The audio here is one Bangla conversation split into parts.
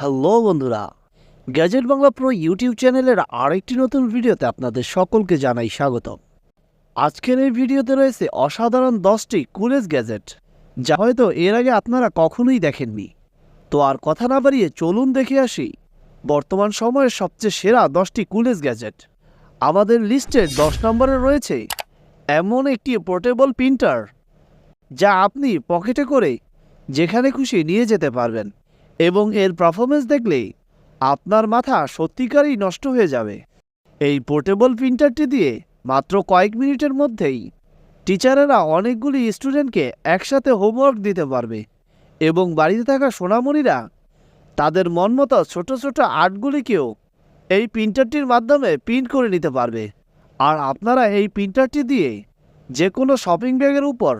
হ্যালো বন্ধুরা, গ্যাজেট বাংলা প্রো ইউটিউব চ্যানেলের আরেকটি নতুন ভিডিওতে আপনাদের সকলকে জানাই স্বাগত আজকের এই ভিডিওতে রয়েছে অসাধারণ দশটি কুলেজ গ্যাজেট, যা হয়তো এর আগে আপনারা কখনোই দেখেননি। তো আর কথা না বাড়িয়ে চলুন দেখে আসি, বর্তমান সময়ের সবচেয়ে সেরা দশটি কুলেজ গ্যাজেট। আমাদের লিস্টের দশ নম্বরে রয়েছে এমন একটি পোর্টেবল প্রিন্টার, যা আপনি পকেটে করে যেখানে খুশি নিয়ে যেতে পারবেন। এবং এর পারফরমেন্স দেখলেই আপনার মাথা সত্যিকারই নষ্ট হয়ে যাবে। এই পোর্টেবল প্রিন্টারটি দিয়ে মাত্র কয়েক মিনিটের মধ্যেই টিচারেরা অনেকগুলি স্টুডেন্টকে একসাথে হোমওয়ার্ক দিতে পারবে এবং বাড়িতে থাকা সোনামণিরা তাদের মন মতো ছোটো ছোটো আর্টগুলিকেও এই প্রিন্টারটির মাধ্যমে প্রিন্ট করে নিতে পারবে। আর আপনারা এই প্রিন্টারটি দিয়ে যে কোনো শপিং ব্যাগের উপর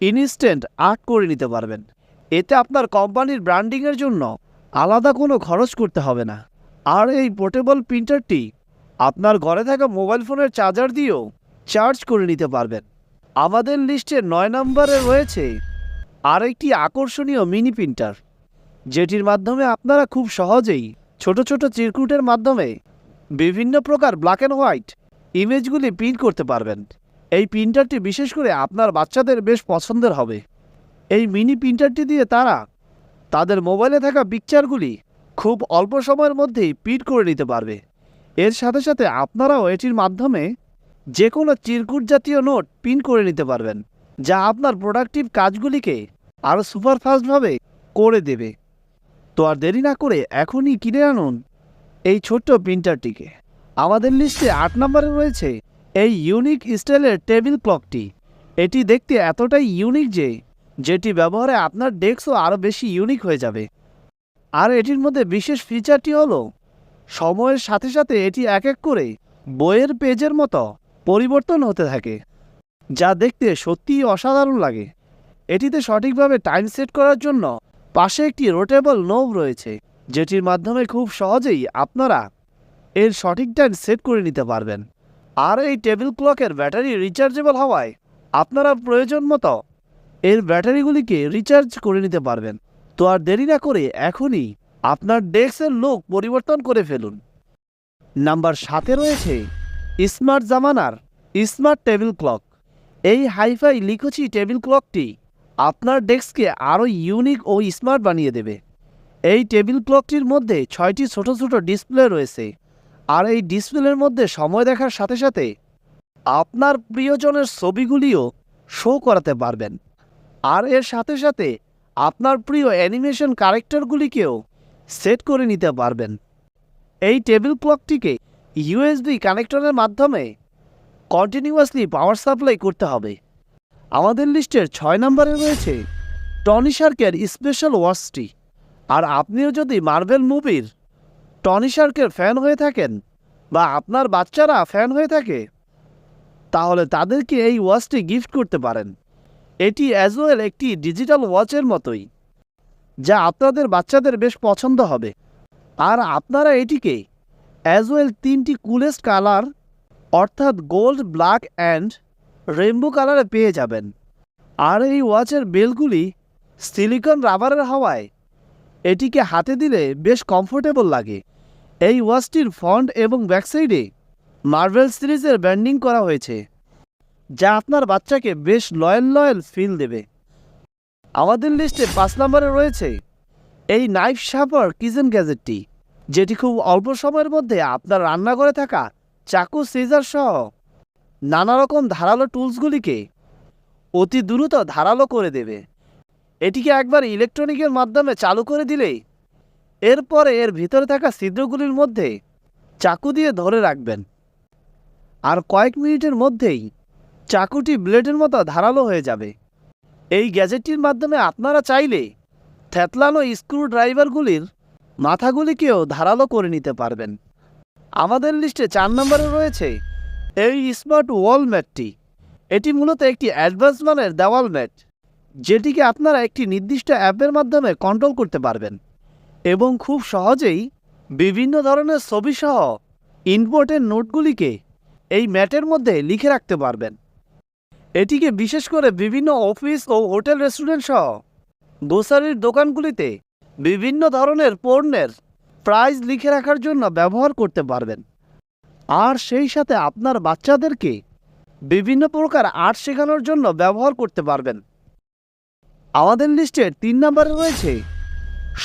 ইনস্ট্যান্ট আর্ট করে নিতে পারবেন। এতে আপনার কোম্পানির ব্র্যান্ডিংয়ের জন্য আলাদা কোনো খরচ করতে হবে না। আর এই পোর্টেবল প্রিন্টারটি আপনার ঘরে থাকা মোবাইল ফোনের চার্জার দিয়েও চার্জ করে নিতে পারবেন। আমাদের লিস্টে নয় নম্বরে রয়েছে আরেকটি আকর্ষণীয় মিনি প্রিন্টার, যেটির মাধ্যমে আপনারা খুব সহজেই ছোট ছোট চিরকুটের মাধ্যমে বিভিন্ন প্রকার ব্ল্যাক অ্যান্ড হোয়াইট ইমেজগুলি প্রিন্ট করতে পারবেন। এই প্রিন্টারটি বিশেষ করে আপনার বাচ্চাদের বেশ পছন্দের হবে। এই মিনি প্রিন্টারটি দিয়ে তারা তাদের মোবাইলে থাকা পিকচারগুলি খুব অল্প সময়ের মধ্যেই প্রিন্ট করে নিতে পারবে। এর সাথে সাথে আপনারাও এটির মাধ্যমে যে কোনো চিরকুট জাতীয় নোট প্রিন্ট করে নিতে পারবেন, যা আপনার প্রোডাক্টিভ কাজগুলিকে আরও সুপারফাস্টভাবে করে দেবে। তো আর দেরি না করে এখনই কিনে আনুন এই ছোট্ট প্রিন্টারটিকে। আমাদের লিস্টে আট নম্বরে রয়েছে এই ইউনিক স্টাইলের টেবিল ক্লকটি। এটি দেখতে এতটাই ইউনিক যে যেটি ব্যবহারে আপনার ডেস্কও আরও বেশি ইউনিক হয়ে যাবে। আর এটির মধ্যে বিশেষ ফিচারটি হলো, সময়ের সাথে সাথে এটি এক এক করে বইয়ের পেজের মতো পরিবর্তন হতে থাকে, যা দেখতে সত্যিই অসাধারণ লাগে। এটিতে সঠিকভাবে টাইম সেট করার জন্য পাশে একটি রোটেবল নোব রয়েছে, যেটির মাধ্যমে খুব সহজেই আপনারা এর সঠিক টাইম সেট করে নিতে পারবেন। আর এই টেবিল ক্লকের ব্যাটারি রিচার্জেবল হওয়ায় আপনারা প্রয়োজন মতো এর ব্যাটারিগুলিকে রিচার্জ করে নিতে পারবেন। তো আর দেরি না করে এখনই আপনার ডেস্কের লোক পরিবর্তন করে ফেলুন। নাম্বার সাতে রয়েছে স্মার্ট জামানার স্মার্ট টেবিল ক্লক। এই হাইফাই লিখোচি টেবিল ক্লকটি আপনার ডেস্ককে আরও ইউনিক ও স্মার্ট বানিয়ে দেবে। এই টেবিল ক্লকটির মধ্যে ছয়টি ছোট ছোট ডিসপ্লে রয়েছে। আর এই ডিসপ্লের মধ্যে সময় দেখার সাথে সাথে আপনার প্রিয়জনের ছবিগুলিও শো করাতে পারবেন। আর এর সাথে সাথে আপনার প্রিয় অ্যানিমেশন ক্যারেক্টারগুলিকেও সেট করে নিতে পারবেন। এই টেবিল ক্লকটিকে ইউএসবি কানেক্টরের মাধ্যমে কন্টিনিউয়াসলি পাওয়ার সাপ্লাই করতে হবে। আমাদের লিস্টের ছয় নম্বরে রয়েছে টনি শার্কের স্পেশাল ওয়াচটি। আর আপনিও যদি মার্বেল মুভির টনি শার্কের ফ্যান হয়ে থাকেন বা আপনার বাচ্চারা ফ্যান হয়ে থাকে, তাহলে তাদেরকে এই ওয়াচটি গিফট করতে পারেন। এটি অ্যাজ ওয়েল একটি ডিজিটাল ওয়াচের মতোই, যা আপনাদের বাচ্চাদের বেশ পছন্দ হবে। আর আপনারা এটিকে অ্যাজ ওয়েল তিনটি কুলেস্ট কালার, অর্থাৎ গোল্ড, ব্ল্যাক অ্যান্ড রেনবো কালারে পেয়ে যাবেন। আর এই ওয়াচের বেলগুলি সিলিকন রাবারের হওয়ায় এটিকে হাতে দিলে বেশ কমফোর্টেবল লাগে। এই ওয়াচটির ফ্রন্ট এবং ব্যাকসাইডে মার্ভেল সিরিজের ব্যান্ডিং করা হয়েছে। যা আপনার বাচ্চাকে বেশ লয়াল লয়াল ফিল দেবে। আমাদের লিস্টে পাঁচ নম্বরে রয়েছে এই নাইফ শার্পার কিচেন গ্যাজেটটি, যেটি খুব অল্প সময়ের মধ্যে আপনার রান্নাঘরে থাকা চাকু সিজার সহ নানা রকম ধারালো টুলসগুলিকে অতি দ্রুত ধারালো করে দেবে। এটিকে একবার ইলেকট্রনিকের মাধ্যমে চালু করে দিলেই এরপরে এর ভিতরে থাকা ছিদ্রগুলির মধ্যে চাকু দিয়ে ধরে রাখবেন। আর কয়েক মিনিটের মধ্যেই চাকুটি ব্লেডের মতো ধারালো হয়ে যাবে। এই গ্যাজেটটির মাধ্যমে আপনারা চাইলে থ্যাতলানো স্ক্রু ড্রাইভারগুলির মাথাগুলিকেও ধারালো করে নিতে পারবেন। আমাদের লিস্টে চার নম্বরে রয়েছে এই স্মার্ট ওয়াল ম্যাটটি। এটি মূলত একটি অ্যাডভান্স মানের দেওয়াল ম্যাট, যেটিকে আপনারা একটি নির্দিষ্ট অ্যাপের মাধ্যমে কন্ট্রোল করতে পারবেন এবং খুব সহজেই বিভিন্ন ধরনের ছবিসহ ইম্পোর্টেন্ট নোটগুলিকে এই ম্যাটের মধ্যে লিখে রাখতে পারবেন। এটিকে বিশেষ করে বিভিন্ন অফিস ও হোটেল রেস্টুরেন্ট সহ গ্রোসারির দোকানগুলিতে বিভিন্ন ধরনের পণ্যের প্রাইস লিখে রাখার জন্য ব্যবহার করতে পারবেন। আর সেই সাথে আপনার বাচ্চাদেরকে বিভিন্ন প্রকার আর্ট শেখানোর জন্য ব্যবহার করতে পারবেন। আমাদের লিস্টের তিন নম্বরে রয়েছে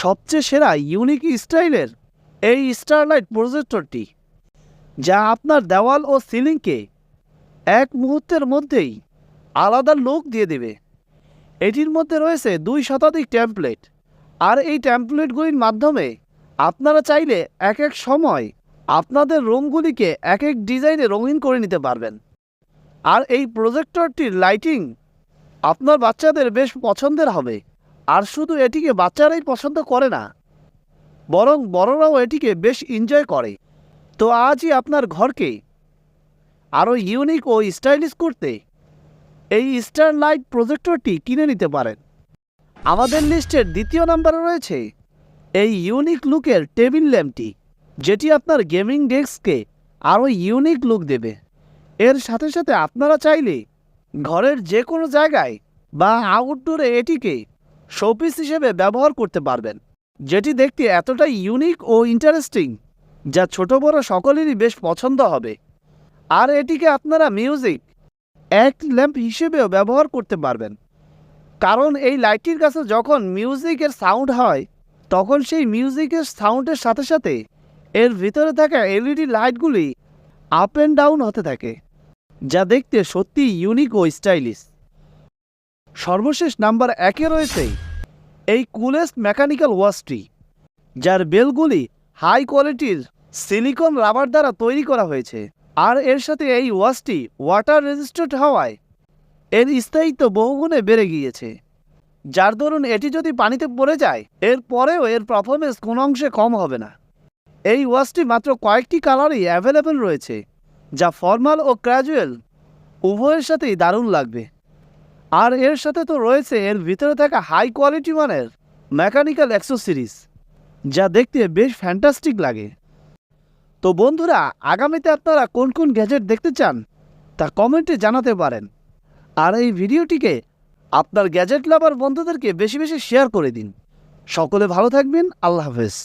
সবচেয়ে সেরা ইউনিক স্টাইলের এই স্টারলাইট প্রজেক্টরটি, যা আপনার দেওয়াল ও সিলিংকে এক মুহূর্তের মধ্যেই আলাদা লুক দিয়ে দেবে। এটির মধ্যে রয়েছে দুই শতাধিক ট্যাম্পলেট আর এই ট্যাম্পলেটগুলির মাধ্যমে আপনারা চাইলে এক এক সময় আপনাদের রুমগুলিকে এক এক ডিজাইনে রঙিন করে নিতে পারবেন। আর এই প্রজেক্টরটির লাইটিং আপনার বাচ্চাদের বেশ পছন্দের হবে। আর শুধু এটিকে বাচ্চারাই পছন্দ করে না, বরং বড়রাও এটিকে বেশ এনজয় করে। তো আজই আপনার ঘরকে আরও ইউনিক ও স্টাইলিশ করতে এই স্টার লাইট প্রজেক্টরটি কিনে নিতে পারেন। আমাদের লিস্টের দ্বিতীয় নম্বরে রয়েছে এই ইউনিক লুকের টেবিল ল্যাম্পটি, যেটি আপনার গেমিং ডেস্ককে আরও ইউনিক লুক দেবে। এর সাথে সাথে আপনারা চাইলে ঘরের যে কোনো জায়গায় বা আউটডোরে এটিকে শোপিস হিসেবে ব্যবহার করতে পারবেন, যেটি দেখতে এতটাই ইউনিক ও ইন্টারেস্টিং যা ছোট বড় সকলেরই বেশ পছন্দ হবে। আর এটিকে আপনারা মিউজিক এক ল্যাম্প হিসেবেও ব্যবহার করতে পারবেন। কারণ এই লাইটটির কাছে যখন মিউজিকের সাউন্ড হয়, তখন সেই মিউজিকের সাউন্ডের সাথে সাথে এর ভিতরে থাকা এলইডি লাইটগুলি আপ অ্যান্ড ডাউন হতে থাকে, যা দেখতে সত্যি ইউনিক ও স্টাইলিশ সর্বশেষ নাম্বার একে রয়েছে এই কুলেস্ট মেকানিক্যাল ওয়াশটি যার বেলগুলি হাই কোয়ালিটির সিলিকন রাবার দ্বারা তৈরি করা হয়েছে। আর এর সাথে এই ওয়াশটি ওয়াটার রেজিস্টার্ড হওয়ায় এর স্থায়িত্ব বহুগুণে বেড়ে গিয়েছে। যার দরুন এটি যদি পানিতে পড়ে যায়, এর পরেও এর পারফরমেন্স কোনো অংশে কম হবে না। এই ওয়াশটি মাত্র কয়েকটি কালারই অ্যাভেলেবেল রয়েছে, যা ফর্মাল ও ক্র্যাজুয়াল উভয়ের সাথেই দারুণ লাগবে। আর এর সাথে তো রয়েছে এর ভিতরে থাকা হাই কোয়ালিটি মানের মেকানিক্যাল অ্যাক্সেসরিজ যা দেখতে বেশ ফ্যান্টাস্টিক লাগে। তো বন্ধুরা, আগামীতে আপনারা কোন কোন গ্যাজেট দেখতে চান, তা কমেন্টে জানাতে পারেন। আর এই ভিডিওটিকে আপনার গ্যাজেট লাভার বন্ধুদেরকে বেশি বেশি শেয়ার করে দিন। সকলে ভালো থাকবেন, আল্লাহ হাফেজ।